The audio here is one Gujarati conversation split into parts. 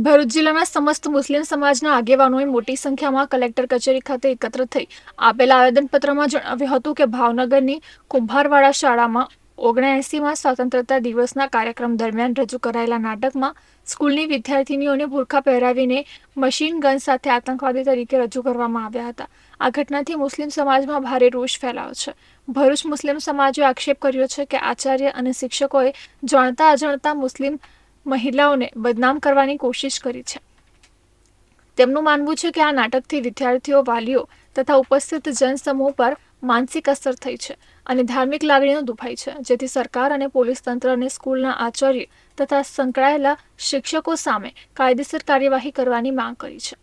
ભરૂચ જિલ્લાના સમસ્ત મુસ્લિમ સમાજના આગેવાનોએ મોટી સંખ્યામાં કલેક્ટર કચેરી ખાતે એકત્ર થઈ આપેલા આવેદનપત્રમાં જણાવ્યું હતું કે ભાવનગરની કુંભારવાડા શાળામાં ઓગણએંસીમાં સ્વતંત્રતા દિવસના કાર્યક્રમ દરમિયાન રજૂ કરાયેલા નાટકમાં સ્કૂલની વિદ્યાર્થીનીઓને બુરખા પહેરાવીને મશીન ગન સાથે આતંકવાદી તરીકે રજૂ કરવામાં આવ્યા હતા. આ ઘટનાથી મુસ્લિમ સમાજમાં ભારે રોષ ફેલાયો છે. ભરૂચ મુસ્લિમ સમાજે આક્ષેપ કર્યો છે કે આચાર્ય અને શિક્ષકોએ જાણતા અજાણતા મુસ્લિમ મહિલાઓને બદનામ કરવાની કોશિશ કરી છે. તેમનું માનવું છે કે આ નાટકથી વિદ્યાર્થીઓ, વાલીઓ તથા ઉપસ્થિત જનસમૂહ પર માનસિક અસર થઈ છે અને ધાર્મિક લાગણીઓ દુભાઈ છે. જેથી સરકાર અને પોલીસ તંત્ર અને સ્કૂલના આચાર્ય તથા સંકળાયેલા શિક્ષકો સામે કાયદેસર કાર્યવાહી કરવાની માંગ કરી છે.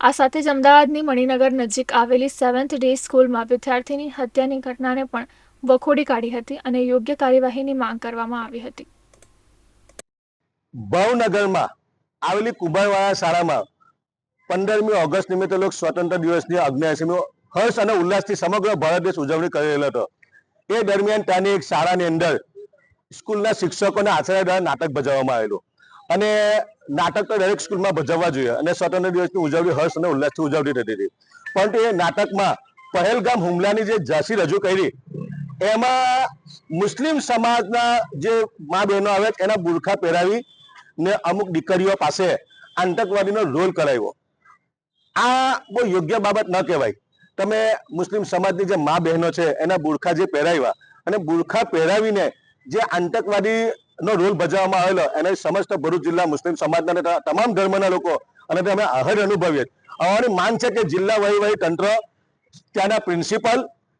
આ સાથે જ અમદાવાદની મણિનગર નજીક આવેલી સેવન્થ ડે સ્કૂલમાં વિદ્યાર્થીની હત્યાની ઘટનાને પણ વખોડી કાઢી હતી અને યોગ્ય કાર્યવાહીની માંગ કરવામાં આવી હતી. ભાવનગરમાં આવેલી કુંભારવાળા શાળામાં પંદરમી ઓગસ્ટ નિમિત્તે લોક સ્વતંત્ર દિવસની અગ્નિયાસીમી હર્ષ અને ઉલ્લાસથી સમગ્ર ભારત દેશ ઉજવણી કરી રહેલો હતો. એ દરમિયાન ત્યાંની એક શાળાની અંદર સ્કૂલના શિક્ષકોને આચાર્ય દ્વારા નાટક ભજવવામાં આવેલું. અને નાટક તો દરેક સ્કૂલમાં ભજવવા જોઈએ અને સ્વતંત્ર દિવસની ઉજવણી હર્ષ અને ઉલ્લાસથી ઉજવણી થતી હતી. પરંતુ એ નાટકમાં પહેલગામ હુમલાની જે ઝાંસી રજૂ કરી, એમાં મુસ્લિમ સમાજના જે મા બહેનો આવે એના બુરખા પહેરાવી ને અમુક દીકરીઓ પાસે આતંકવાદીનો રોલ કરાવ્યો. આ બહુ યોગ્ય બાબત ન કહેવાય. તમે મુસ્લિમ સમાજની જે મા બહેનો છે, એના બુરખા જે પહેરાવ્યા અને બુરખા પહેરાવીને જે આતંકવાદી નો રોલ ભજવવામાં આવેલો, એને સમસ્ત ભરૂચ જિલ્લા મુસ્લિમ સમાજના તમામ ધર્મના લોકો અને અમે આહર અનુભવીએ. અમારી માન છે કે જિલ્લા વહીવટી તંત્ર ત્યાંના પ્રિન્સિપલ,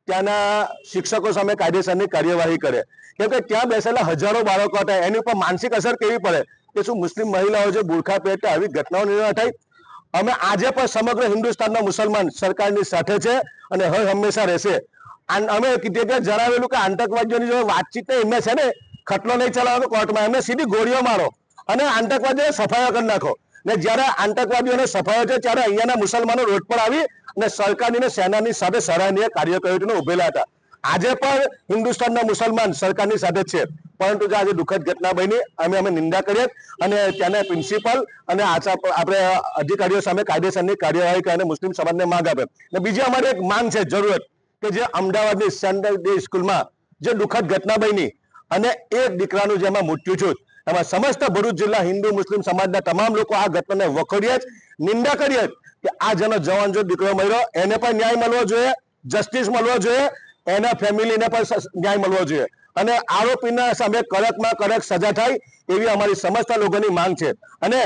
ત્યાંના શિક્ષકો સામે કાયદેસરની કાર્યવાહી કરે. કેમ કે ત્યાં બેસેલા હજારો બાળકો હતા, એની ઉપર માનસિક અસર કેવી પડે? કે શું મુસ્લિમ મહિલાઓ જે બુરખા પહેરતા આવી ઘટનાઓ નિર્ણય થાય અમે આજે પણ સમગ્ર હિન્દુસ્તાનના મુસલમાન સરકારની સાથે છે અને હર હંમેશા રહેશે. અમે જણાવેલું કે આતંકવાદીઓની જોડે વાતચીત એમને છે ને ખટલો નહીં ચલાવવાનો કોર્ટમાં. એમને સીધી ગોળીઓ મારો અને આતંકવાદીઓને સફાયો કરી નાખો. ને જ્યારે આતંકવાદીઓને સફાયો છે, ત્યારે અહીંયાના મુસલમાનો રોડ પર આવી અને સરકારની ને સેનાની સાથે સરાહનીય કાર્ય ઉભેલા હતા. આજે પણ હિન્દુસ્તાનના મુસલમાન સરકારની સાથે છે. પરંતુ જે આજે દુઃખદ ઘટના બની, અમે અમે નિંદા કરીએ અને ત્યાંના પ્રિન્સિપલ અને આપણે અધિકારીઓ સામે કાયદેસરની કાર્યવાહી કરીને મુસ્લિમ સમાજને માંગ આપે. અને બીજી અમારી એક માંગ છે, જરૂરત, કે જે અમદાવાદની સ્ટાન્ડર્ડ ડે સ્કૂલમાં જે દુઃખદ ઘટના બની અને એક દીકરાનું જેમાં મૃત્યુ થયું એમાં સમસ્ત ભરૂચ જિલ્લા હિન્દુ મુસ્લિમ સમાજના તમામ લોકો આ ઘટનાને વખોડીએ જ, નિંદા કરીએ કે આ જેનો જવાન જો દીકરો મળ્યો એને પણ ન્યાય મળવો જોઈએ જસ્ટિસ મળવો જોઈએ, એના ફેમિલીને પણ ન્યાય મળવો જોઈએ. અને આરોપીના સામે કડકમાં કડક સજા થાય એવી અમારી સમસ્ત લોકોની માંગ છે. અને